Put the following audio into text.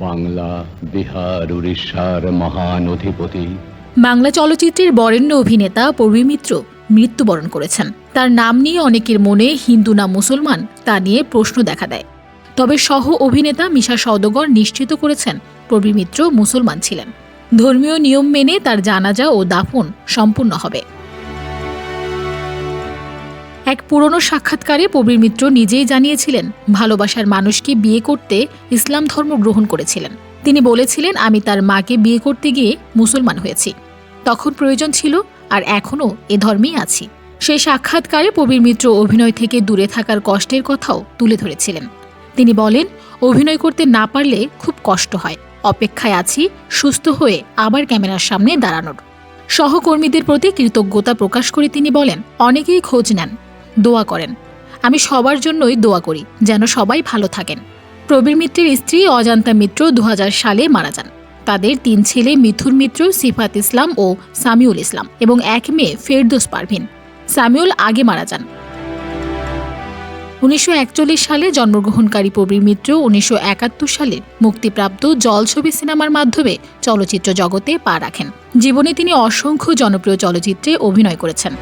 বাংলা, বিহার, উড়িষ্যার মহান অধিপতি। বাংলা চলচ্চিত্রের বরেণ্য অভিনেতা পূর্বী মিত্র মৃত্যুবরণ করেছেন। তার নাম নিয়ে অনেকের মনে হিন্দু না মুসলমান তা নিয়ে প্রশ্ন দেখা দেয়। তবে সহ অভিনেতা মিশা সওদগর নিশ্চিত করেছেন প্রবীর মিত্র মুসলমান ছিলেন। ধর্মীয় নিয়ম মেনে তার জানাজা ও দাফন সম্পূর্ণ হবে। এক পুরনো সাক্ষাৎকারে প্রবীর মিত্র নিজেই জানিয়েছিলেন, ভালোবাসার মানুষকে বিয়ে করতে ইসলাম ধর্ম গ্রহণ করেছিলেন। তিনি বলেছিলেন, আমি তার মাকে বিয়ে করতে গিয়ে মুসলমান হয়েছি। তখন প্রয়োজন ছিল, আর এখনও এ ধর্মেই আছি। সেই সাক্ষাৎকারে প্রবীর মিত্র অভিনয় থেকে দূরে থাকার কষ্টের কথাও তুলে ধরেছিলেন। তিনি বলেন, অভিনয় করতে না পারলে খুব কষ্ট হয়। অপেক্ষায় আছি, সুস্থ হয়ে আবার ক্যামেরার সামনে দাঁড়ানোর। সহকর্মীদের প্রতি কৃতজ্ঞতা প্রকাশ করে তিনি বলেন, অনেকেই খোঁজ নেন। দোয়া করেন। আমি সবার জন্যই দোয়া করি, যেন সবাই ভালো থাকেন। প্রবীর মিত্রের স্ত্রী অজান্তা মিত্র দু হাজার সালে মারা যান। তাদের তিন ছেলে মিথুর মিত্র, সিফাত ইসলাম ও সামিউল ইসলাম এবং এক মেয়ে ফেরদোস পারভিন। সামিউল আগে মারা যান। উনিশশো একচল্লিশ সালে জন্মগ্রহণকারী প্রবীর মিত্র উনিশশো একাত্তর সালে মুক্তিপ্রাপ্ত জলছবি সিনেমার মাধ্যমে চলচ্চিত্র জগতে পা রাখেন। জীবনে তিনি অসংখ্য জনপ্রিয় চলচ্চিত্রে অভিনয় করেছেন।